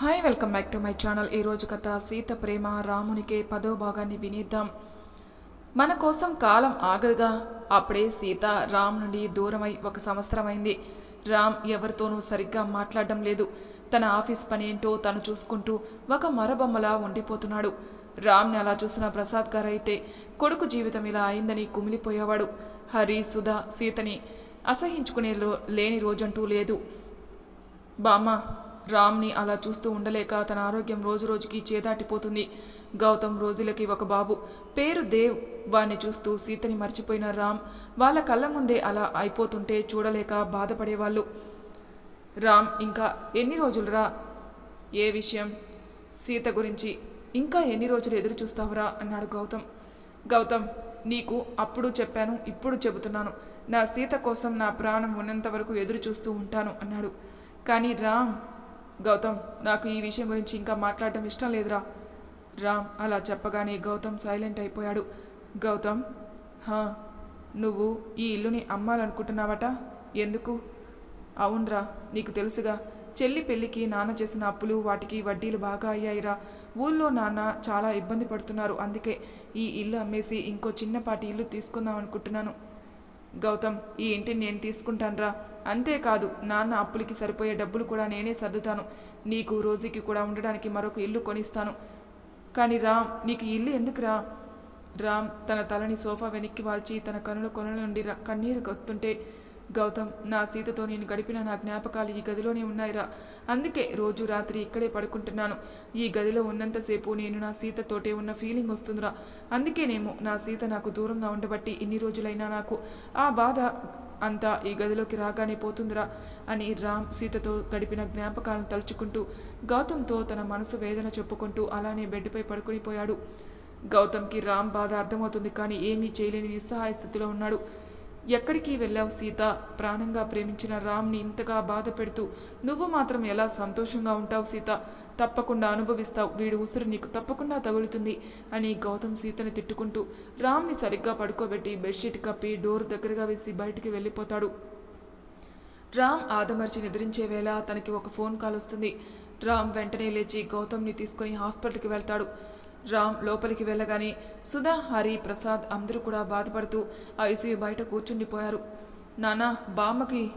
Hi welcome back to my channel ఈరోజు కథ సీత ప్రేమ రామునికే పదో భాగాన్ని వినిద్దాం. మన కోసం కాలం ఆగదుగా. అప్పుడే సీత రామ్ నుండి దూరమై ఒక సంవత్సరమైంది రామ్ ఎవరితోనూ సరిగ్గా మాట్లాడడం లేదు. తన ఆఫీస్ పని ఏంటో తను చూసుకుంటూ ఒక మరబొమ్మలా ఉండిపోతున్నాడు. రామ్ని అలా చూసిన ప్రసాద్ గారు అయితే కొడుకు జీవితం ఇలా అయిందని కుమిలిపోయేవాడు. హరి సుధా సీతని అసహించుకునే లేని రోజంటూ లేదు. బామ్మ రామ్ని అలా చూస్తూ ఉండలేక తన ఆరోగ్యం రోజు రోజుకి చేదాటిపోతుంది. గౌతమ్ రోజులకి ఒక బాబు. పేరు దేవ్. వాణ్ణి చూస్తూ సీతని మర్చిపోయిన రామ్ వాళ్ళ కళ్ళ ముందే అలా అయిపోతుంటే చూడలేక బాధపడేవాళ్ళు. రామ్ ఇంకా ఎన్ని రోజులురా? ఏ విషయం? సీత గురించి ఇంకా ఎన్ని రోజులు ఎదురు చూస్తావురా? అన్నాడు గౌతమ్. గౌతమ్ నీకు అప్పుడు చెప్పాను ఇప్పుడు చెబుతున్నాను. నా సీత కోసం నా ప్రాణం ఉన్నంత వరకు ఎదురు చూస్తూ ఉంటాను అన్నాడు. కానీ రామ్ గౌతమ్ నాకు ఈ విషయం గురించి ఇంకా మాట్లాడటం ఇష్టం లేదురా. రామ్ అలా చెప్పగానే గౌతమ్ సైలెంట్ అయిపోయాడు. గౌతమ్ హా నువ్వు ఈ ఇల్లుని అమ్మాలనుకుంటున్నావట? ఎందుకు? అవునరా నీకు తెలుసుగా చెల్లి పెళ్ళికి నాన్న చేసిన అప్పులు వాటికి వడ్డీలు బాగా అయ్యాయిరా. ఊళ్ళో నాన్న చాలా ఇబ్బంది పడుతున్నారు అందుకే ఈ ఇల్లు అమ్మేసి ఇంకో చిన్నపాటి ఇల్లు తీసుకుందాం అనుకుంటున్నాను గౌతమ్ ఈ ఇంటిని నేను తీసుకుంటానరా. అంతేకాదు నాన్న అప్పులకి సరిపోయే డబ్బులు కూడా నేనే సర్దుతాను. నీకు రోజుకి కూడా ఉండడానికి మరొక ఇల్లు కొనిస్తాను. కానీ రామ్ నీకు ఇల్లు ఎందుకురా? రామ్ తన తలని సోఫా వెనక్కి వాల్చి తన కనుల కొనల నుండి ర- కన్నీరు గౌతమ్ నా సీతతో నేను గడిపిన నా జ్ఞాపకాలు ఈ గదిలోనే ఉన్నాయిరా. అందుకే రోజు రాత్రి ఇక్కడే పడుకుంటున్నాను. ఈ గదిలో ఉన్నంతసేపు నేను నా సీతతోటే ఉన్న ఫీలింగ్ వస్తుందిరా. అందుకేనేమో నా సీత నాకు దూరంగా ఉండబట్టి ఇన్ని రోజులైనా నాకు ఆ బాధ అంతా ఈ గదిలోకి రాగానే పోతుందిరా అని రామ్ సీతతో గడిపిన జ్ఞాపకాలను తలుచుకుంటూ గౌతమ్తో తన మనసు వేదన చెప్పుకుంటూ అలానే బెడ్పై పడుకునిపోయాడు గౌతమ్కి రామ్ బాధ అర్థమవుతుంది కానీ ఏమీ చేయలేని నిస్సహాయ స్థితిలో ఉన్నాడు. ఎక్కడికి వెళ్ళావు సీత? ప్రాణంగా ప్రేమించిన రామ్ని ఇంతగా బాధ పెడుతూ నువ్వు మాత్రం ఎలా సంతోషంగా ఉంటావు సీత? తప్పకుండా అనుభవిస్తావు. వీడి ఉసురు నీకు తప్పకుండా తగులుతుంది అని గౌతమ్ సీతని తిట్టుకుంటూ రామ్ని సరిగ్గా పడుకోబెట్టి బెడ్షీట్ కప్పి డోర్ దగ్గరగా వేసి బయటికి వెళ్ళిపోతాడు. రామ్ ఆదమర్చి నిద్రించే వేళ తనకి ఒక ఫోన్ కాల్ వస్తుంది. రామ్ వెంటనే లేచి గౌతమ్ని తీసుకుని హాస్పిటల్కి వెళ్తాడు. రామ్ లోపలికి వెళ్ళగానే సుధా హరి ప్రసాద్ అందరూ కూడా బాధపడుతూ ఐసీయూ బయట కూర్చుండిపోయారు. నానా బామ్మకి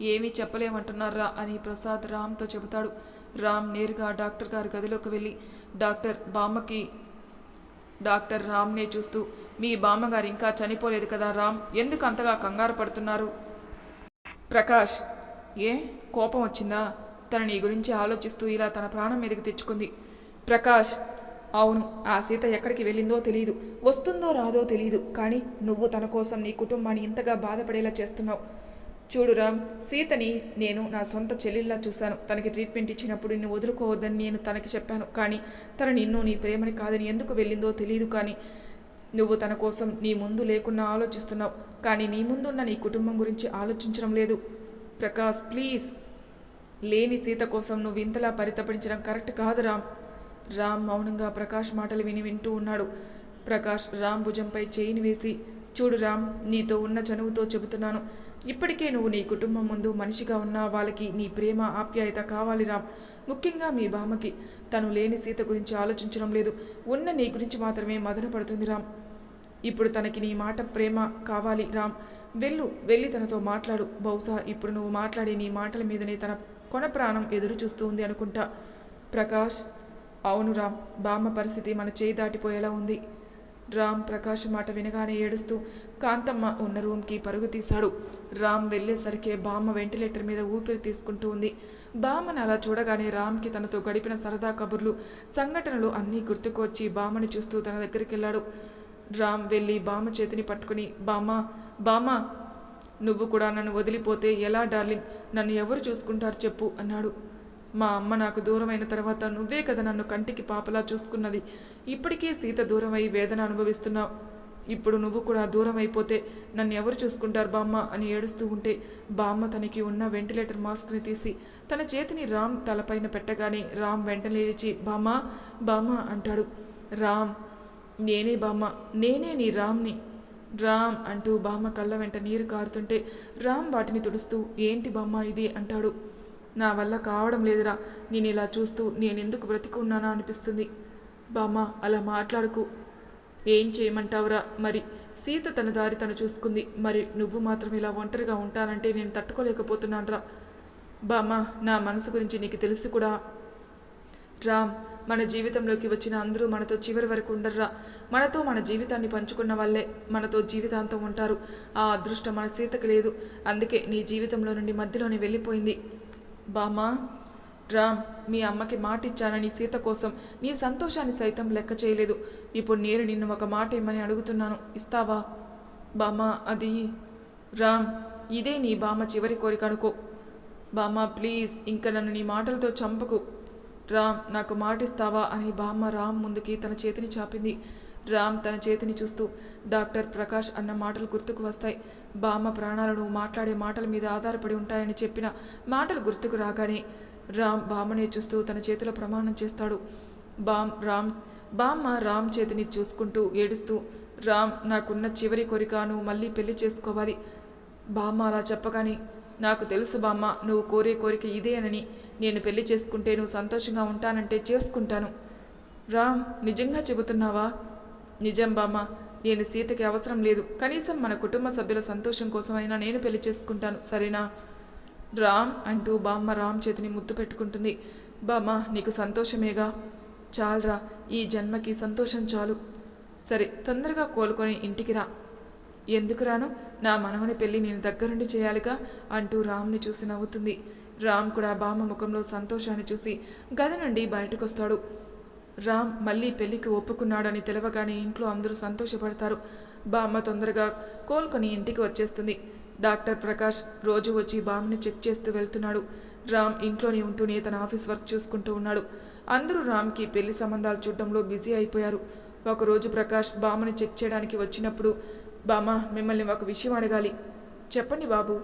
ఏమీ చెప్పలేమంటున్నారా? అని ప్రసాద్ రామ్తో చెబుతాడు. రామ్ నేరుగా డాక్టర్ గారి గదిలోకి వెళ్ళి డాక్టర్ బామ్మకి డాక్టర్ రామ్నే చూస్తూ మీ బామ్మగారు ఇంకా చనిపోలేదు కదా రామ్ ఎందుకు అంతగా కంగారు పడుతున్నారు? ప్రకాష్ ఏ కోపం వచ్చిందా? తన నీ గురించి ఆలోచిస్తూ ఇలా తన ప్రాణం మీదకి తెచ్చుకుంది. ప్రకాష్ అవును ఆ సీత ఎక్కడికి వెళ్ళిందో తెలియదు వస్తుందో రాదో తెలియదు కానీ నువ్వు తన కోసం నీ కుటుంబాన్ని ఇంతగా బాధపడేలా చేస్తున్నావు. చూడు రామ్ సీతని నేను నా సొంత చెల్లెల్లా చూశాను. తనకి ట్రీట్మెంట్ ఇచ్చినప్పుడు నిన్ను వదులుకోవద్దని నేను తనకి చెప్పాను. కానీ తన నిన్ను నీ ప్రేమని కాదని ఎందుకు వెళ్ళిందో తెలియదు కానీ నువ్వు తన కోసం నీ ముందు లేకున్నా ఆలోచిస్తున్నావు. కానీ నీ ముందున్న నీ కుటుంబం గురించి ఆలోచించడం లేదు. ప్రకాష్ ప్లీజ్. లేని సీత కోసం నువ్వు ఇంతలా పరితపించడం కరెక్ట్ కాదు రామ్. రామ్ మౌనంగా ప్రకాష్ మాటలు విని వింటూ ఉన్నాడు. ప్రకాష్ రామ్ భుజంపై చేయిని వేసి చూడు రామ్ నీతో ఉన్న చనువుతో చెబుతున్నాను. ఇప్పటికే నువ్వు నీ కుటుంబం ముందు మనిషిగా ఉన్న వాళ్ళకి నీ ప్రేమ ఆప్యాయత కావాలి రామ్. ముఖ్యంగా మీ బామ్మకి. తను లేని సీత గురించి ఆలోచించడం లేదు. ఉన్న నీ గురించి మాత్రమే మదన పడుతుంది రామ్. ఇప్పుడు తనకి నీ మాట ప్రేమ కావాలి రామ్. వెళ్ళు వెళ్ళి తనతో మాట్లాడు. బహుశా ఇప్పుడు నువ్వు మాట్లాడే నీ మాటల మీదనే తన కొన ప్రాణం ఎదురు చూస్తూ ఉంది అనుకుంటా. ప్రకాష్ అవును రామ్ బామ్మ పరిస్థితి మన చేయి దాటిపోయేలా ఉంది. రామ్ ప్రకాష్ మాట వినగానే ఏడుస్తూ కాంతమ్మ ఉన్న రూమ్కి పరుగు తీశాడు. రామ్ వెళ్ళేసరికే బామ్మ వెంటిలేటర్ మీద ఊపిరి తీసుకుంటూ ఉంది. బామ్మను అలా చూడగానే రామ్కి తనతో గడిపిన సరదా కబుర్లు సంఘటనలు అన్నీ గుర్తుకొచ్చి బామ్మని చూస్తూ తన దగ్గరికి వెళ్ళాడు రామ్ వెళ్ళి బామ్మ చేతిని పట్టుకుని బామ్మ బామ్మ నువ్వు కూడా నన్ను వదిలిపోతే ఎలా డార్లింగ్? నన్ను ఎవరు చూసుకుంటారు చెప్పు అన్నాడు. మా అమ్మ నాకు దూరమైన తర్వాత నువ్వే కదా నన్ను కంటికి పాపలా చూసుకున్నది. ఇప్పటికే సీత దూరమై వేదన అనుభవిస్తున్నావు. ఇప్పుడు నువ్వు కూడా దూరం అయిపోతే నన్ను ఎవరు చూసుకుంటారు బామ్మ అని ఏడుస్తూ ఉంటే బామ్మ తనకి ఉన్న వెంటిలేటర్ మాస్క్ని తీసి తన చేతిని రామ్ తలపైన పెట్టగానే రామ్ వెంటనే లేచి బామ్మ బామ్మ అంటాడు. రామ్ నేనే బామ్మ నేనే నీ రామ్ని. రామ్ అంటూ బామ్మ కళ్ళ వెంట నీరు కారుతుంటే రామ్ వాటిని తుడుస్తూ ఏంటి బామ్మ ఇది? అంటాడు. నా వల్ల కావడం లేదురా. నేను ఇలా చూస్తూ నేను ఎందుకు బ్రతికున్నానా అనిపిస్తుంది. బామ్మ అలా మాట్లాడుకు. ఏం చేయమంటావురా? మరి సీత తన దారి తను చూసుకుంది. మరి నువ్వు మాత్రం ఇలా ఒంటరిగా ఉంటానంటే నేను తట్టుకోలేకపోతున్నానురా. బామ్మ నా మనసు గురించి నీకు తెలుసు కూడా. రామ్ మన జీవితంలోకి వచ్చిన అందరూ మనతో చివరి వరకు ఉండర్రా. మనతో మన జీవితాన్ని పంచుకున్న వాళ్ళే మనతో జీవితాంతం ఉంటారు. ఆ అదృష్టం మన సీతకు లేదు. అందుకే నీ జీవితంలో నుండి మధ్యలోనే వెళ్ళిపోయింది. బామా రామ్ మీ అమ్మకి మాట ఇచ్చానని సీత కోసం నీ సంతోషాన్ని సైతం లెక్క చేయలేదు. ఇప్పుడు నేను నిన్ను ఒక మాట ఇమ్మని అడుగుతున్నాను? ఇస్తావా? బామ్మ అది రామ్ ఇదే నీ బామ్మ చివరి కోరిక అనుకో. బామ్మ ప్లీజ్ ఇంక నన్ను నీ మాటలతో చంపకు. రామ్ నాకు మాటిస్తావా? అని బామ్మ రామ్ ముందుకి తన చేతిని చాపింది. రామ్ తన చేతిని చూస్తూ డాక్టర్ ప్రకాష్ అన్న మాటలు గుర్తుకు వస్తాయి. బామ్మ ప్రాణాలను మాట్లాడే మాటల మీద ఆధారపడి ఉంటాయని చెప్పిన మాటలు గుర్తుకు రాగానే రామ్ బామ్మనే చూస్తూ తన చేతిలో ప్రమాణం చేస్తాడు. బామ్ రామ్ బామ్మ రామ్ చేతిని చూసుకుంటూ ఏడుస్తూ రామ్ నాకున్న చివరి కోరిక నువ్వు మళ్ళీ పెళ్ళి చేసుకోవాలి. బామ్మ అలా చెప్పగానే నాకు తెలుసు బామ్మ నువ్వు కోరే కోరిక ఇదేనని నేను పెళ్ళి చేసుకుంటే నువ్వు సంతోషంగా ఉంటానంటే చేసుకుంటాను. రామ్ నిజంగా చెబుతున్నావా? నిజం బామ్మ నేను సీతకి అవసరం లేదు. కనీసం మన కుటుంబ సభ్యుల సంతోషం కోసమైనా నేను పెళ్ళి చేసుకుంటాను సరేనా? రామ్ అంటూ బామ్మ రామ్ చేతిని ముద్దు పెట్టుకుంటుంది. బామ్మ నీకు సంతోషమేగా? చాలరా ఈ జన్మకి సంతోషం చాలు. సరే తొందరగా కోలుకొని ఇంటికి రా. ఎందుకు రాను? నా మనవని పెళ్ళి నేను దగ్గరుండి చేయాలిగా? అంటూ రామ్ని చూసి నవ్వుతుంది. రామ్ కూడా బామ్మ ముఖంలో సంతోషాన్ని చూసి గది నుండి బయటకొస్తాడు. రామ్ మళ్ళీ పెళ్ళికి ఒప్పుకున్నాడని తెలవగానే ఇంట్లో అందరూ సంతోషపడతారు. బామ్మ తొందరగా కోలుకొని ఇంటికి వచ్చేస్తుంది. డాక్టర్ ప్రకాష్ రోజు వచ్చి బామ్మని చెక్ చేస్తూ వెళ్తున్నాడు. రామ్ ఇంట్లోనే ఉంటూనే తన ఆఫీస్ వర్క్ చూసుకుంటూ ఉన్నాడు. అందరూ రామ్కి పెళ్ళి సంబంధాలు చూడడంలో బిజీ అయిపోయారు. ఒకరోజు ప్రకాష్ బామ్మని చెక్ చేయడానికి వచ్చినప్పుడు బామ్మ మిమ్మల్ని ఒక విషయం అడగాలి. చెప్పండి బాబు.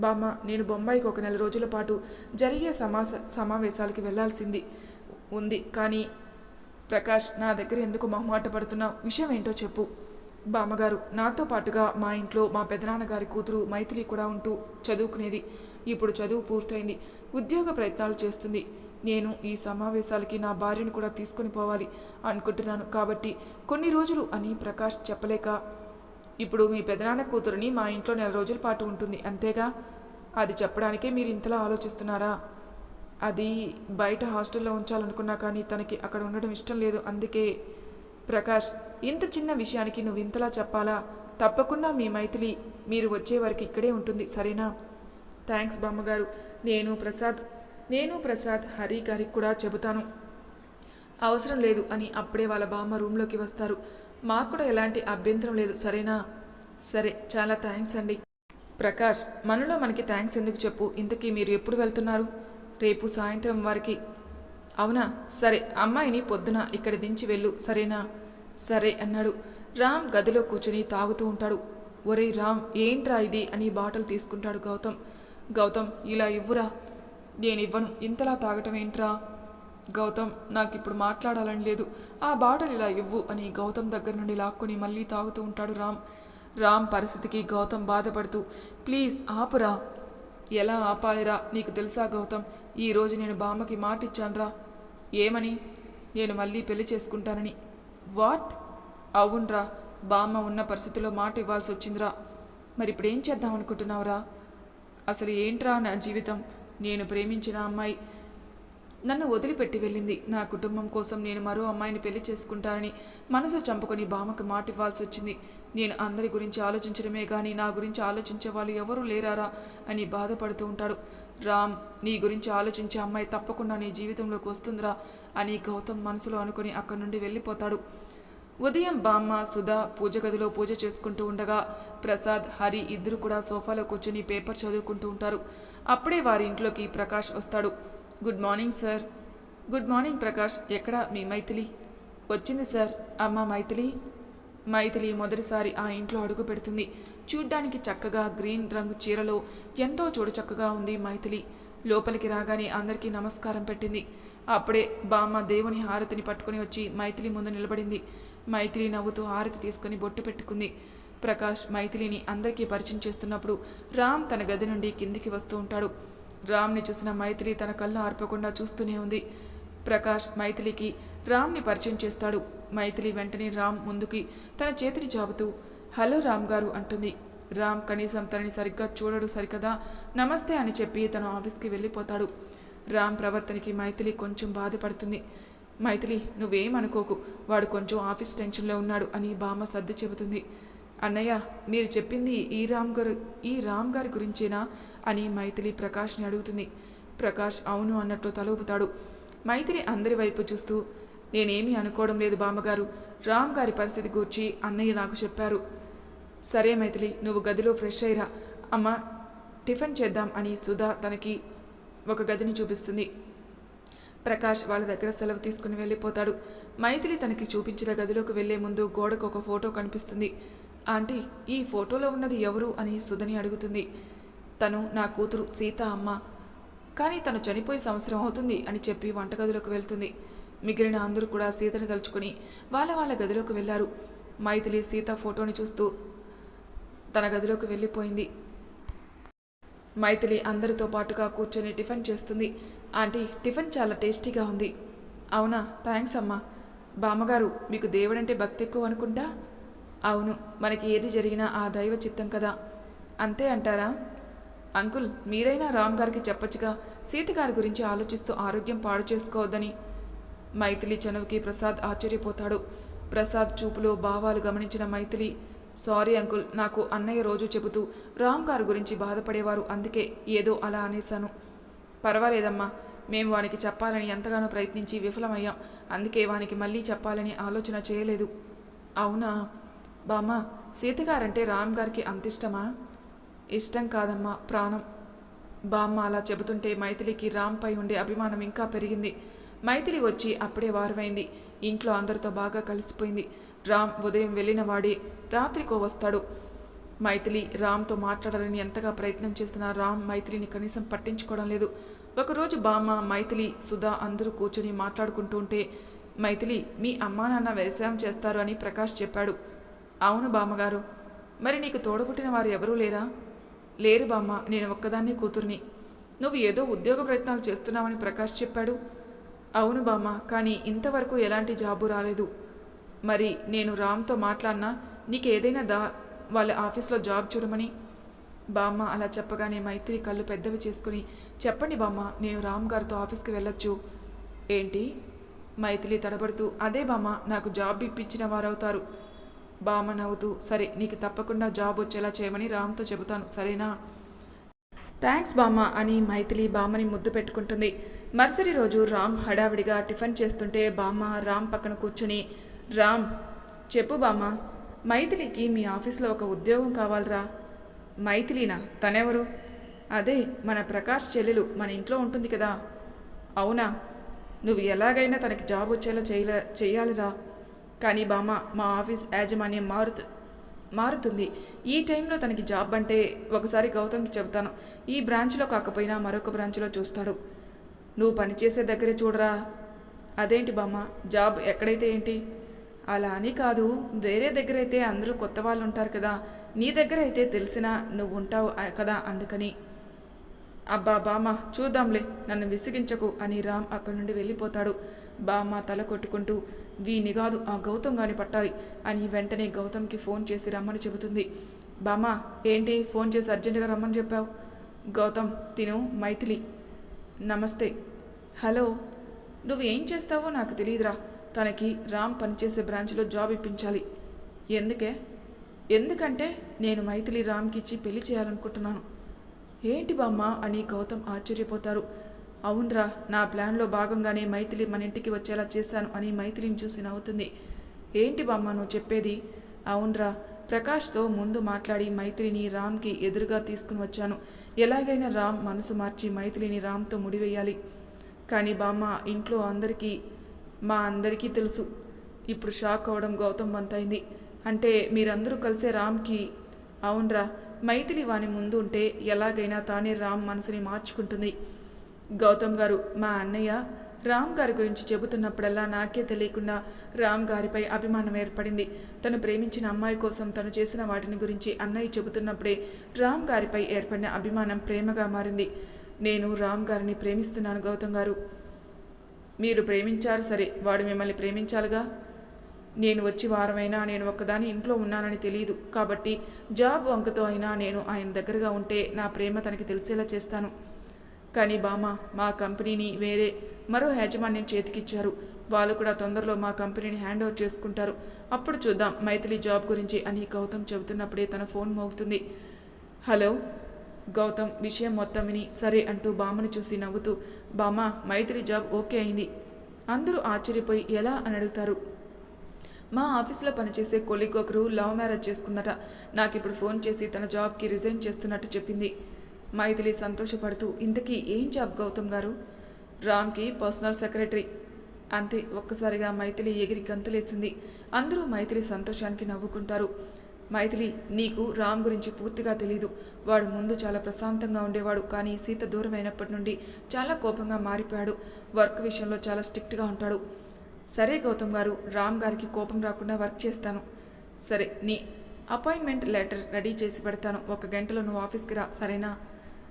బామ్మ నేను బొంబాయికి ఒక నెల రోజుల పాటు జరిగే సమాస సమావేశాలకి వెళ్ళాల్సింది ఉంది. కానీ ప్రకాష్ నా దగ్గర ఎందుకు మొహమాట పడుతున్నావు? విషయం ఏంటో చెప్పు. బామ్మగారు నాతో పాటుగా మా ఇంట్లో మా పెదనాన్నగారి కూతురు మైథిలి కూడా ఉంటూ చదువుకునేది. ఇప్పుడు చదువు పూర్తయింది. ఉద్యోగ ప్రయత్నాలు చేస్తుంది. నేను ఈ సమావేశాలకి నా భార్యను కూడా తీసుకొని పోవాలి అనుకుంటున్నాను కాబట్టి కొన్ని రోజులు అని ప్రకాష్ చెప్పలేక ఇప్పుడు మీ పెదనాన్న కూతురుని మా ఇంట్లో నెల రోజుల పాటు ఉంటుంది అంతేగా? అది చెప్పడానికే మీరు ఇంతలా ఆలోచిస్తున్నారా? అది బయట హాస్టల్లో ఉంచాలనుకున్నా కానీ తనకి అక్కడ ఉండడం ఇష్టం లేదు. అందుకే ప్రకాష్ ఇంత చిన్న విషయానికి నువ్వు ఇంతలా చెప్పాలా? తప్పకుండా మీ మైథిలి మీరు వచ్చే వరకు ఇక్కడే ఉంటుంది సరేనా? థ్యాంక్స్ బామ్మగారు. నేను ప్రసాద్ నేను ప్రసాద్ హరి గారికి కూడా చెబుతాను. అవసరం లేదు అని అప్పుడే వాళ్ళ బామ్మ రూమ్లోకి వస్తారు. మాకు కూడా ఎలాంటి అభ్యంతరం లేదు సరేనా? సరే చాలా థ్యాంక్స్ అండి. ప్రకాష్ మనలో మనకి థ్యాంక్స్ ఎందుకు చెప్పు? ఇంతకీ మీరు ఎప్పుడు వెళ్తున్నారు? రేపు సాయంత్రం వారికి. అవునా? సరే అమ్మాయిని పొద్దున ఇక్కడ దించి వెళ్ళు సరేనా? సరే అన్నాడు. రామ్ గదిలో కూర్చుని తాగుతూ ఉంటాడు. ఒరే రామ్ ఏంట్రా ఇది అని బాటలు తీసుకుంటాడు గౌతమ్. గౌతమ్ ఇలా ఇవ్వురా. నేను ఇవ్వను ఇంతలా తాగటం ఏంట్రా? గౌతమ్ నాకు ఇప్పుడు మాట్లాడాలని లేదు. ఆ బాటలు ఇలా ఇవ్వు అని గౌతమ్ దగ్గర నుండి లాక్కొని మళ్ళీ తాగుతూ ఉంటాడు రామ్. రామ్ పరిస్థితికి గౌతమ్ బాధపడుతూ ప్లీజ్ ఆపురా. ఎలా ఆపాలిరా? నీకు తెలుసా గౌతమ్? ఈరోజు నేను బామ్మకి మాటిచ్చానురా. ఏమని? నేను మళ్ళీ పెళ్ళి చేసుకుంటానని. వాట్? అవునరా. బామ్మ ఉన్న పరిస్థితిలో మాట ఇవ్వాల్సి వచ్చిందిరా మరి ఇప్పుడు ఏం చేద్దాం అనుకుంటున్నావురా అసలు ఏంట్రా నా జీవితం? నేను ప్రేమించిన అమ్మాయి. నన్ను వదిలిపెట్టి వెళ్ళింది. నా కుటుంబం కోసం నేను మరో అమ్మాయిని పెళ్ళి చేసుకుంటానని మనసు చంపుకొని బామ్మకు మాట ఇవ్వాల్సి వచ్చింది నేను అందరి గురించి ఆలోచించడమే కానీ నా గురించి ఆలోచించే వాళ్ళు ఎవరూ లేరారా అని బాధపడుతూ ఉంటాడు. రామ్ నీ గురించి ఆలోచించే అమ్మాయి తప్పకుండా నీ జీవితంలోకి వస్తుందిరా అని గౌతమ్ మనసులో అనుకుని అక్కడి నుండి వెళ్ళిపోతాడు. ఉదయం బామ్మ సుధా పూజ గదిలో పూజ చేసుకుంటూ ఉండగా ప్రసాద్ హరి ఇద్దరు కూడా సోఫాలో కూర్చుని పేపర్ చదువుకుంటూ ఉంటారు. అప్పుడే వారి ఇంట్లోకి ప్రకాష్ వస్తాడు. Good morning sir. Good morning Prakash ఎక్కడ మీ మైథిలి? వచ్చింది సార్. అమ్మ మైథిలి? మైథిలి మొదటిసారి ఆ ఇంట్లో అడుగు పెడుతుంది. చూడ్డానికి చక్కగా గ్రీన్ రంగు చీరలో ఎంతో చూడు చక్కగా ఉంది మైథిలి. లోపలికి రాగానే అందరికీ నమస్కారం పెట్టింది. అప్పుడే బామ్మ దేవుని హారతిని పట్టుకొని వచ్చి మైథిలి ముందు నిలబడింది. మైథిలి నవ్వుతూ హారతి తీసుకుని బొట్టు పెట్టుకుంది. ప్రకాష్ మైథిలిని అందరికీ పరిచయం చేస్తున్నప్పుడు రామ్ తన గది నుండి కిందికి వస్తూ ఉంటాడు. రామ్ని చూసిన మైథిలి తన కళ్ళు ఆర్పకుండా చూస్తూనే ఉంది. ప్రకాష్ మైథిలికి రామ్ని పరిచయం చేస్తాడు. మైథిలి వెంటనే రామ్ ముందుకి తన చేతిని చాపుతూ హలో రామ్ గారు అంటుంది. రామ్ కనీసం తనని సరిగ్గా చూడడు సరికదా నమస్తే అని చెప్పి తన ఆఫీస్కి వెళ్ళిపోతాడు. రామ్ ప్రవర్తనకి మైథిలి కొంచెం బాధపడుతుంది. మైథిలి నువ్వేం అనుకోకు. వాడు కొంచెం ఆఫీస్ టెన్షన్లో ఉన్నాడు అని బామ్మ సర్ది చెబుతుంది. అన్నయ్య మీరు చెప్పింది ఈ రామ్ గారు ఈ రామ్ గారి గురించేనా? అని మైథిలి ప్రకాష్ని అడుగుతుంది. ప్రకాష్ అవును అన్నట్టు తలూపుతాడు. మైత్రి అందరి వైపు చూస్తూ నేనేమీ అనుకోవడం లేదు బామ్మగారు. రామ్ గారి పరిస్థితి గూర్చి అన్నయ్య నాకు చెప్పారు. సరే మైథిలి నువ్వు గదిలో ఫ్రెష్ అయ్యిరా అమ్మ టిఫిన్ చేద్దాం అని సుధా తనకి ఒక గదిని చూపిస్తుంది. ప్రకాష్ వాళ్ళ దగ్గర సెలవు తీసుకుని వెళ్ళిపోతాడు. మైథిలి తనకి చూపించిన గదిలోకి వెళ్ళే ముందు గోడకు ఒక ఫోటో కనిపిస్తుంది. ఆంటీ ఈ ఫోటోలో ఉన్నది ఎవరు? అని సుధని అడుగుతుంది. తను నా కూతురు సీత అమ్మ. కానీ తను చనిపోయి సంవత్సరం అవుతుంది అని చెప్పి వంటగదిలోకి వెళ్తుంది. మిగిలిన అందరూ కూడా సీతను తలుచుకుని వాళ్ళ వాళ్ళ గదిలోకి వెళ్ళారు. మైథిలి సీత ఫోటోని చూస్తూ తన గదిలోకి వెళ్ళిపోయింది. మైథిలి అందరితో పాటుగా కూర్చొని టిఫిన్ చేస్తుంది. ఆంటీ టిఫిన్ చాలా టేస్టీగా ఉంది. అవునా? థ్యాంక్స్ అమ్మా. బామ్మగారు మీకు దేవుడంటే భక్తి ఎక్కువ అనుకుంటా? అవును మనకి ఏది జరిగినా ఆ దైవ చిత్తం కదా. అంతే అంటారా? అంకుల్ మీరైనా రామ్ గారికి చెప్పొచ్చుగా. సీత గారి గురించి ఆలోచిస్తూ ఆరోగ్యం పాడు చేసుకోవద్దని. మైథిలి చనువుకి ప్రసాద్ ఆశ్చర్యపోతాడు. ప్రసాద్ చూపులో భావాలు గమనించిన మైథిలి సారీ అంకుల్ నాకు అన్నయ్య రోజు చెబుతూ రామ్ గారి గురించి బాధపడేవారు అందుకే ఏదో అలా అనేశాను. పర్వాలేదమ్మా మేము వానికి చెప్పాలని ఎంతగానో ప్రయత్నించి విఫలమయ్యాం అందుకే వానికి మళ్ళీ చెప్పాలని ఆలోచన చేయలేదు. అవునా? బామ్మ సీతగారంటే రామ్ గారికి అంతిష్టమా? ఇష్టం కాదమ్మా ప్రాణం. బామ్మ అలా చెబుతుంటే మైథిలికి రామ్పై ఉండే అభిమానం ఇంకా పెరిగింది. మైథిలి వచ్చి అప్పుడే వారమైంది. ఇంట్లో అందరితో బాగా కలిసిపోయింది. రామ్ ఉదయం వెళ్ళిన వాడే రాత్రికో వస్తాడు. మైథిలి రామ్తో మాట్లాడాలని ఎంతగా ప్రయత్నం చేసినా రామ్ మైథిలిని కనీసం పట్టించుకోవడం లేదు. ఒకరోజు బామ్మ మైథిలి సుధా అందరూ కూర్చొని మాట్లాడుకుంటూ ఉంటే మైథిలి మీ అమ్మా నాన్న వ్యవసాయం చేస్తారు అని ప్రకాష్ చెప్పాడు. అవును బామ్మగారు. మరి నీకు తోడబుట్టిన వారు ఎవరూ లేరా? లేరు బామ్మ నేను ఒక్కదాన్నే కూతుర్ని. నువ్వు ఏదో ఉద్యోగ ప్రయత్నాలు చేస్తున్నావని ప్రకాష్ చెప్పాడు. అవును బామ్మ కానీ ఇంతవరకు ఎలాంటి జాబు రాలేదు. మరి నేను రామ్తో మాట్లాడినా నీకు ఏదైనా దా వాళ్ళ ఆఫీస్లో జాబ్ చూడమని? బామ్మ అలా చెప్పగానే మైత్రి కళ్ళు పెద్దవి చేసుకుని చెప్పండి బామ్మ నేను రామ్ గారితో ఆఫీస్కి వెళ్ళొచ్చు. ఏంటి? మైథిలి తడబడుతూ అదే బామ్మ నాకు జాబ్ ఇప్పించిన వారవుతారు. బామ్మ నవ్వుతూ సరే నీకు తప్పకుండా జాబ్ వచ్చేలా చేయమని రామ్తో చెబుతాను సరేనా? థ్యాంక్స్ బామ్మ అని మైథిలి బామ్మని ముద్దు పెట్టుకుంటుంది. మరుసటి రోజు రామ్ హడావిడిగా టిఫిన్ చేస్తుంటే బామ్మ రామ్ పక్కన కూర్చుని రామ్ చెప్పు బామ్మ మైథిలికి మీ ఆఫీస్లో ఒక ఉద్యోగం కావాలరా. మైథిలీనా? తనెవరు? అదే మన ప్రకాష్ చెల్లెలు మన ఇంట్లో ఉంటుంది కదా. అవునా? నువ్వు ఎలాగైనా తనకి జాబ్ వచ్చేలా చేయలే చేయాలిరా. కానీ బామ్మ మా ఆఫీస్ యాజమాన్యం మారుతు మారుతుంది. ఈ టైంలో తనకి జాబ్ అంటే ఒకసారి గౌతమ్కి చెబుతాను. ఈ బ్రాంచ్లో కాకపోయినా మరొక బ్రాంచ్లో చూస్తాడు. నువ్వు పనిచేసే దగ్గరే చూడరా? అదేంటి బామ్మ జాబ్ ఎక్కడైతే ఏంటి? అలా అని కాదు. వేరే దగ్గర అయితే అందరూ కొత్త వాళ్ళు ఉంటారు కదా. నీ దగ్గర అయితే తెలిసినా నువ్వు ఉంటావు కదా అందుకని. అబ్బా బామ్మ చూద్దాంలే. నన్ను విసిగించకు అని రామ్ అక్కడి నుండి వెళ్ళిపోతాడు. బామ్మ తల కొట్టుకుంటూ వీని కాదు ఆ గౌతమ్ గాని పట్టాలి అని వెంటనే గౌతమ్కి ఫోన్ చేసి రమ్మని చెబుతుంది. బామ్మ ఏంటి ఫోన్ చేసి అర్జెంటుగా రమ్మని చెప్పావు? గౌతమ్ తిను మైథిలి. నమస్తే. హలో నువ్వు ఏం చేస్తావో నాకు తెలియదురా తనకి రామ్ పనిచేసే బ్రాంచ్లో జాబ్ ఇప్పించాలి. ఎందుకే? ఎందుకంటే నేను మైథిలి రామ్కి ఇచ్చి పెళ్ళి చేయాలనుకుంటున్నాను. ఏంటి బామ్మ అని గౌతమ్ ఆశ్చర్యపోతారు. అవునరా నా ప్లాన్లో భాగంగానే మైథిలి మన ఇంటికి వచ్చేలా చేశాను అని మైథిలిని చూసి నవ్వుతుంది. ఏంటి బామ్మ నువ్వు చెప్పేది? అవునరా ప్రకాష్తో ముందు మాట్లాడి మైత్రిని రామ్కి ఎదురుగా తీసుకుని వచ్చాను. ఎలాగైనా రామ్ మనసు మార్చి మైథిలిని రామ్తో ముడివేయాలి. కానీ బామ్మ ఇంట్లో అందరికీ మా అందరికీ తెలుసు. ఇప్పుడు షాక్ అవడం గౌతమ్ వంతైంది అంటే మీరందరూ కలిసే రామ్కి అవునరా మైథిలి వాని ముందు ఉంటే ఎలాగైనా తానే రామ్ మనసుని మార్చుకుంటుంది. గౌతమ్ గారు మా అన్నయ్య రామ్ గారి గురించి చెబుతున్నప్పుడల్లా నాకే తెలియకుండా రామ్ గారిపై అభిమానం ఏర్పడింది. తను ప్రేమించిన అమ్మాయి కోసం తను చేసిన వాటిని గురించి అన్నయ్య చెబుతున్నప్పుడే రామ్ గారిపై ఏర్పడిన అభిమానం ప్రేమగా మారింది. నేను రామ్ గారిని ప్రేమిస్తున్నాను గౌతమ్ గారు. మీరు ప్రేమించారు సరే వాడు మిమ్మల్ని ప్రేమించాలిగా? నేను వచ్చి వారమైనా నేను ఒక్కదాని ఇంట్లో ఉన్నానని తెలియదు. కాబట్టి జాబ్ వంకతో అయినా నేను ఆయన దగ్గరగా ఉంటే నా ప్రేమ తనకి తెలిసేలా చేస్తాను. కానీ బామ్మ మా కంపెనీని వేరే మరో యాజమాన్యం చేతికిచ్చారు. వాళ్ళు కూడా తొందరలో మా కంపెనీని హ్యాండ్ ఓవర్ చేసుకుంటారు. అప్పుడు చూద్దాం మైథిలి జాబ్ గురించి అని గౌతమ్ చెబుతున్నప్పుడే తన ఫోన్ మోగుతుంది. హలో గౌతమ్ విషయం మొత్తం విని సరే అంటూ బామ్మను చూసి నవ్వుతూ బామ్మ మైత్రి జాబ్ ఓకే అయింది. అందరూ ఆశ్చర్యపోయి ఎలా అని అడుగుతారు. మా ఆఫీస్లో పనిచేసే కొలిగ్ ఒకరు లవ్ మ్యారేజ్ చేసుకుందట. నాకు ఇప్పుడు ఫోన్ చేసి తన జాబ్కి రిజైన్ చేస్తున్నట్టు చెప్పింది. మైథిలి సంతోషపడుతూ ఇంతకీ ఏం జాబ్ గౌతమ్ గారు? రామ్కి పర్సనల్ సెక్రటరీ. అంతే ఒక్కసారిగా మైథిలి ఎగిరి గంతులేసింది. అందరూ మైథిలి సంతోషానికి నవ్వుకుంటారు. మైథిలి నీకు రామ్ గురించి పూర్తిగా తెలీదు. వాడు ముందు చాలా ప్రశాంతంగా ఉండేవాడు కానీ సీత దూరం అయినప్పటి నుండి చాలా కోపంగా మారిపోయాడు. వర్క్ విషయంలో చాలా స్ట్రిక్ట్గా ఉంటాడు. సరే గౌతమ్ గారు రామ్ గారికి కోపం రాకుండా వర్క్ చేస్తాను. సరే నీ అపాయింట్మెంట్ లెటర్ రెడీ చేసి పెడతాను. ఒక గంటలో నువ్వు ఆఫీస్కి రా సరేనా?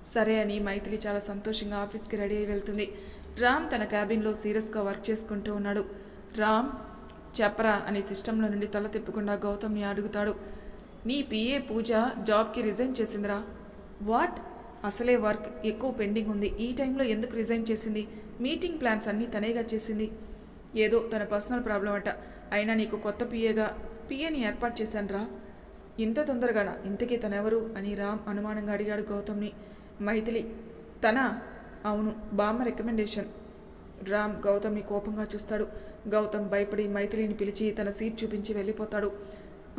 సరే అని మైథిలి చాలా సంతోషంగా ఆఫీస్కి రెడీ అయి వెళ్తుంది. రామ్ తన క్యాబిన్లో సీరియస్గా వర్క్ చేసుకుంటూ ఉన్నాడు. రామ్ చెప్పరా అని సిస్టంలో నుండి తల తిప్పకుండా గౌతమ్ని అడుగుతాడు. నీ పిఏ పూజ జాబ్కి రిజైన్ చేసిందిరా. వాట్? అసలే వర్క్ ఎక్కువ పెండింగ్ ఉంది. ఈ టైంలో ఎందుకు రిజైన్ చేసింది? మీటింగ్ ప్లాన్స్ అన్నీ తనేగా చేసింది. ఏదో తన పర్సనల్ ప్రాబ్లం అట. అయినా నీకు కొత్త పిఏగా పిఏని ఏర్పాటు చేశానురా. ఇంత తొందరగానా? ఇంతకీ తనెవరు? అని రామ్ అనుమానంగా అడిగాడు గౌతమ్ని. మైథిలి. తన అవును బామ్మ రికమెండేషన్ రామ్ గౌతమ్ని కోపంగా చూస్తాడు. గౌతమ్ భయపడి మైథిలిని పిలిచి తన సీట్ చూపించి వెళ్ళిపోతాడు.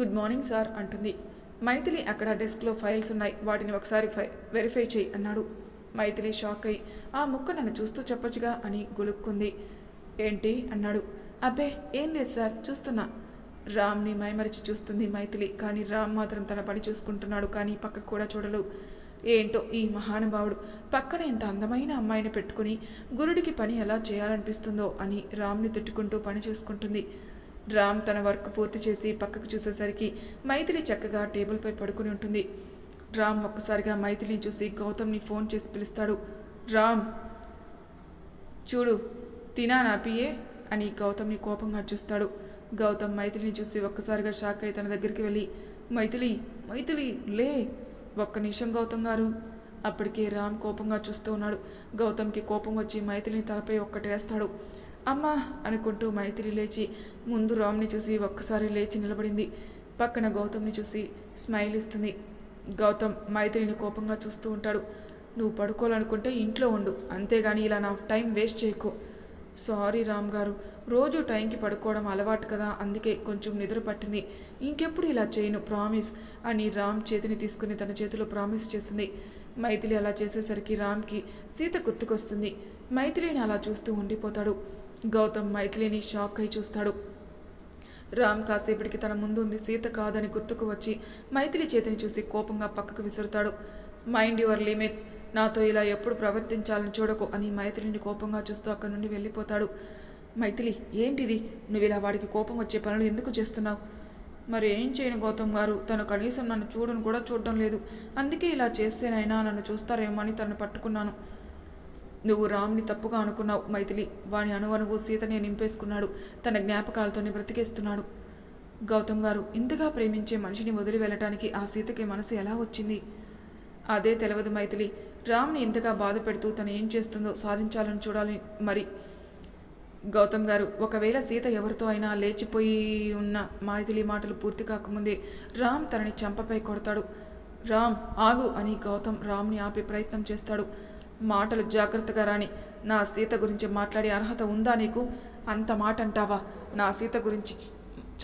గుడ్ మార్నింగ్ సార్ అంటుంది. మైథిలి అక్కడ డెస్క్లో ఫైల్స్ ఉన్నాయి. వాటిని ఒకసారి ఫై వెరిఫై చేయి అన్నాడు. మైథిలి షాక్ అయి ఆ ముక్క నన్ను చూస్తూ చెప్పొచ్చుగా అని గొలుక్కుంది. ఏంటి? అన్నాడు. అబ్బే ఏం లేదు సార్ చూస్తున్నా. రామ్ని మైమరిచి చూస్తుంది మైథిలి కానీ రామ్ మాత్రం తన పని చూసుకుంటున్నాడు కానీ పక్కకు కూడా చూడలు ఏంటో ఈ మహానుభావుడు. పక్కన ఇంత అందమైన అమ్మాయిని పెట్టుకుని గురుడికి పని ఎలా చేయాలనిపిస్తుందో అని రామ్ని తిట్టుకుంటూ పని చేసుకుంటుంది. రామ్ తన వర్క్ పూర్తి చేసి పక్కకు చూసేసరికి మైథిలి చక్కగా టేబుల్పై పడుకుని ఉంటుంది. రామ్ ఒక్కసారిగా మైథిలిని చూసి గౌతమ్ని ఫోన్ చేసి పిలుస్తాడు. రామ్! చూడు తినా నా పియే అని గౌతమ్ని కోపంగా చూస్తాడు. గౌతమ్ మైథిలిని చూసి ఒక్కసారిగా షాక్ అయి తన దగ్గరికి వెళ్ళి మైథిలి మైథిలి లే! ఒక్క నిమిషం గౌతమ్ గారు. అప్పటికే రామ్ కోపంగా చూస్తూ ఉన్నాడు. గౌతమ్కి కోపం వచ్చి మైథిలిని తలపై ఒక్కటి వేస్తాడు. అమ్మా అనుకుంటూ మైథిలి లేచి ముందు రామ్ని చూసి ఒక్కసారి లేచి నిలబడింది. పక్కన గౌతమ్ని చూసి స్మైల్ ఇస్తుంది. గౌతమ్ మైథిలిని కోపంగా చూస్తూ ఉంటాడు. నువ్వు పడుకోవాలనుకుంటే ఇంట్లో ఉండు. అంతేగాని ఇలా నా టైం వేస్ట్ చేయకు. సారీ రామ్ గారు రోజు టైంకి పడుకోవడం అలవాటు కదా అందుకే కొంచెం నిద్ర పట్టింది. ఇంకెప్పుడు ఇలా చేయను ప్రామిస్ అని రామ్ చేతిని తీసుకుని తన చేతిలో ప్రామిస్ చేసింది మైథిలి అలా చేసేసరికి రామ్కి సీత గుర్తుకొస్తుంది. మైథిలిని అలా చూస్తూ ఉండిపోతాడు. గౌతమ్ మైథిలిని షాక్ అయి చూస్తాడు. రామ్ కాసేపటికి తన ముందుంది సీత కాదని గుర్తుకు వచ్చి మైథిలి చేతిని చూసి కోపంగా పక్కకు విసురుతాడు. మైండ్ యువర్ లిమిట్స్ నాతో ఇలా ఎప్పుడు ప్రవర్తించాలని చూడకు అని మైథిలిని కోపంగా చూస్తూ అక్కడి నుండి వెళ్ళిపోతాడు. మైథిలి ఏంటిది? నువ్వు ఇలా వాడికి కోపం వచ్చే పనులు ఎందుకు చేస్తున్నావు? మరి ఏం చేయను గౌతమ్ గారు? తను కనీసం నన్ను చూడను కూడా చూడడం లేదు. అందుకే ఇలా చేస్తేనైనా నన్ను చూస్తారేమో అని తనను పట్టుకున్నాను. నువ్వు రామ్ని తప్పుగా అనుకున్నావు మైథిలి. వాని అణువణువు సీతనే నింపేసుకున్నాడు. తన జ్ఞాపకాలతోనే బ్రతికేస్తున్నాడు. గౌతమ్ గారు ఇంతగా ప్రేమించే మనిషిని వదిలి వెళ్ళటానికి ఆ సీతకి మనసు ఎలా వచ్చింది? అదే తెలవదు మైథిలి. రామ్ని ఇంతగా బాధ పెడుతూ తను ఏం చేస్తుందో సాధించాలని చూడాలి మరి. గౌతమ్ గారు ఒకవేళ సీత ఎవరితో అయినా లేచిపోయి ఉన్న మైథిలి మాటలు పూర్తి కాకముందే రామ్ తనని చంపపై కొడతాడు. రామ్ ఆగు అని గౌతమ్ రామ్ని ఆపే ప్రయత్నం చేస్తాడు. మాటలు జాగ్రత్తగా రాని నా సీత గురించి మాట్లాడే అర్హత ఉందా నీకు? అంత మాట అంటావా నా సీత గురించి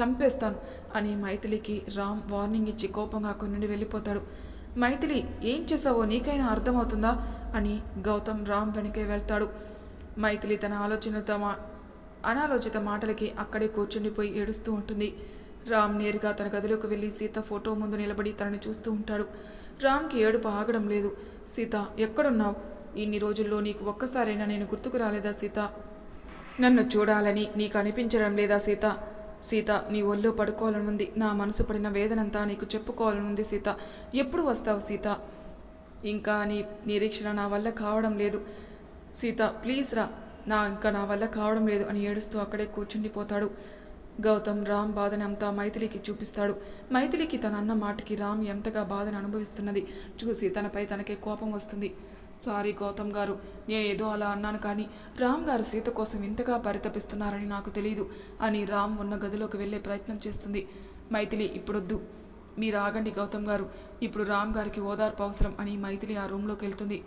చంపేస్తాను అని మైథిలికి రామ్ వార్నింగ్ ఇచ్చి కోపంగా అక్కడి నుండి వెళ్ళిపోతాడు. మైథిలి ఏం చేసావో నీకైనా అర్థమవుతుందా? అని గౌతమ్ రామ్ వెనకే వెళ్తాడు. మైథిలి తన ఆలోచనతో మా అనాలోచిత మాటలకి అక్కడే కూర్చుండిపోయి ఏడుస్తూ ఉంటుంది. రామ్ నేరుగా తన గదిలోకి వెళ్ళి సీత ఫోటో ముందు నిలబడి తనని చూస్తూ ఉంటాడు. రామ్కి ఏడుపు ఆగడం లేదు. సీత ఎక్కడున్నావు? ఇన్ని రోజుల్లో నీకు ఒక్కసారైనా నేను గుర్తుకు రాలేదా సీత? నన్ను చూడాలని నీకు అనిపించడం లేదా సీత? సీత నీ ఒళ్ళో పడుకోవాలనుంది. నా మనసు పడిన వేదనంతా నీకు చెప్పుకోవాలనుంది సీత. ఎప్పుడు వస్తావు సీత? ఇంకా నీ నిరీక్షణ నా వల్ల కావడం లేదు. సీత ప్లీజ్ రా. నా ఇంకా నా వల్ల కావడం లేదు అని ఏడుస్తూ అక్కడే కూర్చుండిపోతాడు. గౌతమ్ రామ్ బాధని అంతా మైథిలికి చూపిస్తాడు. మైథిలికి తన అన్న మాటకి రామ్ ఎంతగా బాధను అనుభవిస్తున్నది. చూసి తనపై తనకే కోపం వస్తుంది. సారీ గౌతమ్ గారు. నేను ఏదో అలా అన్నాను కానీ రామ్ గారు సీత కోసం ఇంతగా పరితపిస్తున్నారని నాకు తెలియదు అని రామ్ ఉన్న గదిలోకి వెళ్ళే ప్రయత్నం చేస్తుంది. మైథిలి ఇప్పుడొద్దు. మీరు ఆగండి గౌతమ్ గారు. ఇప్పుడు రామ్ గారికి ఓదార్పు అవసరం అని మైథిలి ఆ రూమ్లోకి వెళ్తుంది.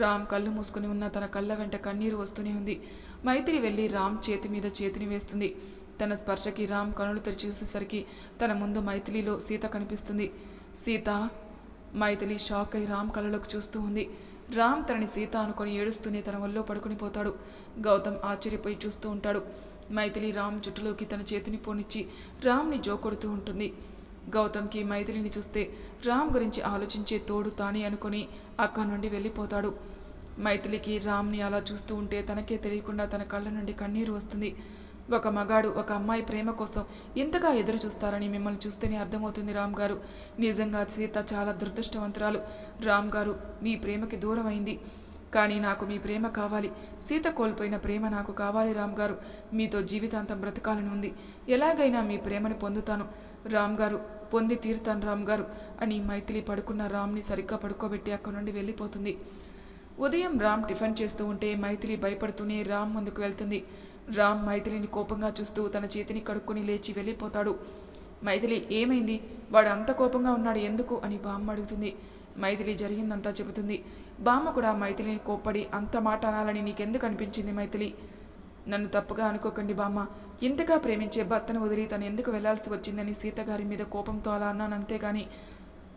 రామ్ కళ్ళు మూసుకుని ఉన్న తన కళ్ళ వెంట కన్నీరు వస్తూనే ఉంది. మైథిలి వెళ్ళి రామ్ చేతి మీద చేతిని వేస్తుంది. తన స్పర్శకి రామ్ కనులు తెరిచి చూసేసరికి తన ముందు మైథిలిలో సీత కనిపిస్తుంది. సీత మైథిలి షాక్ అయి రామ్ కళ్ళలోకి చూస్తూ ఉంది. రామ్ తనని సీత అనుకొని ఏడుస్తూనే తన వల్లో పడుకుని పోతాడు. గౌతమ్ ఆశ్చర్యపోయి చూస్తూ ఉంటాడు. మైథిలి రామ్ జుట్టులోకి తన చేతిని పోనిచ్చి రామ్ని జోకొడుతూ ఉంటుంది. గౌతమ్కి మైథిలిని చూస్తే రామ్ గురించి ఆలోచించే తోడు తానే అనుకుని అక్కడి నుండి వెళ్ళిపోతాడు. మైథిలికి రామ్ని అలా చూస్తూ ఉంటే తనకే తెలియకుండా తన కళ్ళ నుండి కన్నీరు వస్తుంది. ఒక మగాడు ఒక అమ్మాయి ప్రేమ కోసం ఇంతగా ఎదురు చూస్తారని మిమ్మల్ని చూస్తేనే అర్థమవుతుంది రామ్ గారు. నిజంగా సీత చాలా దురదృష్టవంతురాలు. రామ్ గారు మీ ప్రేమకి దూరం అయింది కానీ నాకు మీ ప్రేమ కావాలి. సీత కోల్పోయిన ప్రేమ నాకు కావాలి రామ్ గారు. మీతో జీవితాంతం బ్రతకాలని ఉంది. ఎలాగైనా మీ ప్రేమని పొందుతాను. రామ్ గారు పొంది తీరుతాను రామ్ గారు అని మైథిలి పడుకున్న రామ్ని సరిగ్గా పడుకోబెట్టి అక్కడి నుండి వెళ్ళిపోతుంది. ఉదయం రామ్ టిఫిన్ చేస్తూ ఉంటే మైథిలి భయపడుతూనే రామ్ ముందుకు వెళ్తుంది. రామ్ మైథిలిని కోపంగా చూస్తూ తన చేతిని కడుక్కొని లేచి వెళ్ళిపోతాడు. మైథిలి ఏమైంది? వాడు అంత కోపంగా ఉన్నాడు ఎందుకు అని బామ్మ అడుగుతుంది. మైథిలి జరిగిందంతా చెబుతుంది. బామ్మ కూడా మైథిలిని కోప్పడి అంత మాట అనాలని నీకెందుకు అనిపించింది మైథిలి? నన్ను తప్పుగా అనుకోకండి బామ్మ. ఇంతగా ప్రేమించే భర్తను వదిలి తను ఎందుకు వెళ్ళాల్సి వచ్చిందని సీతగారి మీద కోపంతో అలా అన్నాను అంతేగాని.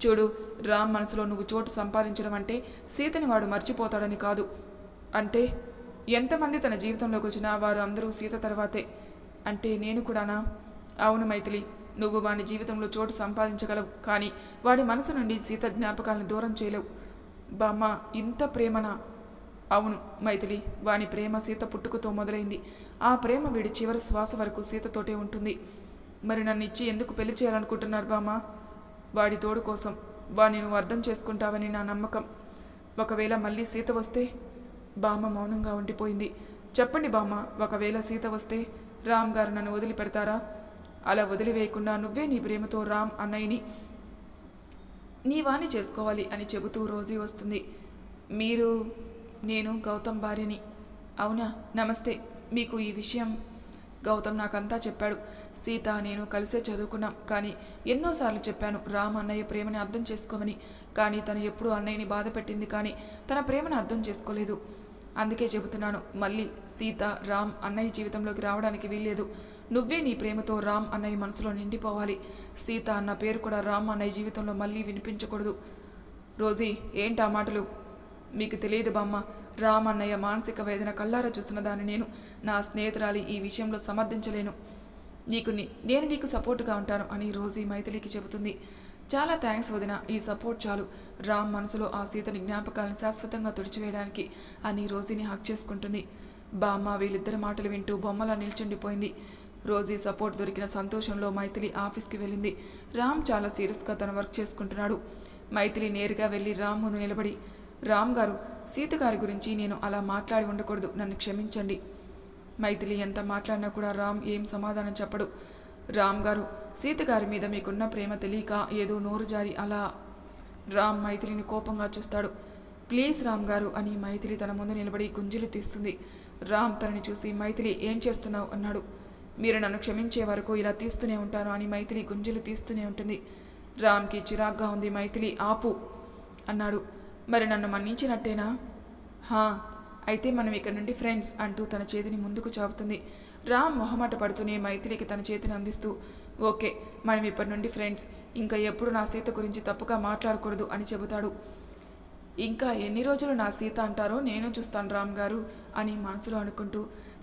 చూడు రామ్ మనసులో నువ్వు చోటు సంపాదించడం అంటే సీతని వాడు మర్చిపోతాడని కాదు. అంటే ఎంతమంది తన జీవితంలోకి వచ్చినా వారు అందరూ సీత తర్వాతే. అంటే నేను కూడానా? అవును మైథిలి నువ్వు వాని జీవితంలో చోటు సంపాదించగలవు కానీ వాడి మనసు నుండి సీత జ్ఞాపకాలను దూరం చేయలేవు. బామ్మ ఇంత ప్రేమనా? అవును మైథిలి వాని ప్రేమ సీత పుట్టుకతో మొదలైంది. ఆ ప్రేమ వీడి చివరి శ్వాస వరకు సీతతోటే ఉంటుంది. మరి నన్ను ఇచ్చి ఎందుకు పెళ్ళి చేయాలనుకుంటున్నారు బామ్మ? వాడి తోడు కోసం వాడిని నువ్వు అర్థం చేసుకుంటావని నా నమ్మకం. ఒకవేళ మళ్ళీ సీత వస్తే బామ్మ మౌనంగా ఉండిపోయింది. చెప్పండి బామ్మ ఒకవేళ సీత వస్తే రామ్ గారు నన్ను వదిలిపెడతారా? అలా వదిలివేయకుండా నువ్వే నీ ప్రేమతో రామ్ అన్నయ్యని నీ వాణ్ణి చేసుకోవాలి అని చెబుతూ రోజీ వస్తుంది. మీరు నేను గౌతమ్ భార్యని. అవునా? నమస్తే. మీకు ఈ విషయం గౌతమ్ నాకంతా చెప్పాడు. సీత నేను కలిసే చదువుకున్నాం. కానీ ఎన్నోసార్లు చెప్పాను రామ్ అన్నయ్య ప్రేమని అర్థం చేసుకోమని. కానీ తను ఎప్పుడూ అన్నయ్యని బాధ పెట్టింది కానీ తన ప్రేమను అర్థం చేసుకోలేదు. అందుకే చెబుతున్నాను మళ్ళీ సీత రామ్ అన్నయ్య జీవితంలోకి రావడానికి వీల్లేదు. నువ్వే నీ ప్రేమతో రామ్ అన్నయ్య మనసులో నిండిపోవాలి. సీత అన్న పేరు కూడా రామ్ అన్నయ్య జీవితంలో మళ్ళీ వినిపించకూడదు. రోజీ ఏంటా మాటలు? మీకు తెలియదు బామ్మ రామ్ అన్నయ్య మానసిక వేదన కళ్ళారా చూస్తున్న దాన్ని నేను నా స్నేహితురాలి ఈ విషయంలో సమర్థించలేను. నీకు నేను నీకు సపోర్టుగా ఉంటాను అని రోజీ మైథిలికి చెబుతుంది. చాలా థ్యాంక్స్ వదిన. ఈ సపోర్ట్ చాలు. రామ్ మనసులో ఆ సీతని జ్ఞాపకాలను శాశ్వతంగా తుడిచివేయడానికి అని రోజీని హక్ చేసుకుంటుంది. బామ్మ వీళ్ళిద్దరి మాటలు వింటూ బొమ్మలా నిల్చుండిపోయింది. రోజీ సపోర్ట్ దొరికిన సంతోషంలో మైథిలి ఆఫీస్కి వెళ్ళింది. రామ్ చాలా సీరియస్గా తన వర్క్ చేసుకుంటున్నాడు. మైథిలి నేరుగా వెళ్ళి రామ్ ముందు నిలబడి రామ్ గారు సీత గారి గురించి నేను అలా మాట్లాడి ఉండకూడదు. నన్ను క్షమించండి. మైథిలి ఎంత మాట్లాడినా కూడా రామ్ ఏం సమాధానం చెప్పడు. రామ్ గారు సీత గారి మీద మీకున్న ప్రేమ తెలియక ఏదో నోరు జారి అలా రామ్ మైథిలిని కోపంగా చూస్తాడు. ప్లీజ్ రామ్ గారు అని మైథిలి తన ముందు నిలబడి గుంజులు తీస్తుంది. రామ్ తనని చూసి మైథిలి ఏం చేస్తున్నావు అన్నాడు. మీరు నన్ను క్షమించే వరకు ఇలా తీస్తూనే ఉంటాను అని మైథిలి గుంజులు తీస్తూనే ఉంటుంది. రామ్కి చిరాగ్గా ఉంది మైథిలి ఆపు అన్నాడు. మరి నన్ను మన్నించినట్టేనా? హా అయితే మనం ఇక్కడ నుండి ఫ్రెండ్స్ అంటూ తన చేతిని ముందుకు చాపుతుంది. రామ్ మొహమాట పడుతూనే మైథిలికి తన చేతిని అందిస్తూ ఓకే మనం ఇప్పటి నుండి ఫ్రెండ్స్. ఇంకా ఎప్పుడు నా సీత గురించి తప్పుగా మాట్లాడకూడదు అని చెబుతాడు. ఇంకా ఎన్ని రోజులు నా సీత అంటారో నేను చూస్తాను రామ్ గారు అని మనసులో అనుకుంటూ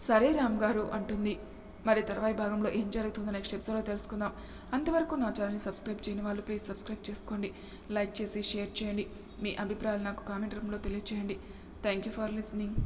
సరే రామ్ గారు అంటుంది. మరి తర్వాయి భాగంలో ఏం జరుగుతుందో నెక్స్ట్ ఎపిసోడ్లో తెలుసుకుందాం. అంతవరకు నా ఛానల్ని సబ్స్క్రైబ్ చేయని వాళ్ళు ప్లీజ్ సబ్స్క్రైబ్ చేసుకోండి. లైక్ చేసి షేర్ చేయండి. మీ అభిప్రాయాలు నాకు కామెంట్ రూమ్లో తెలియచేయండి. Thank you for listening.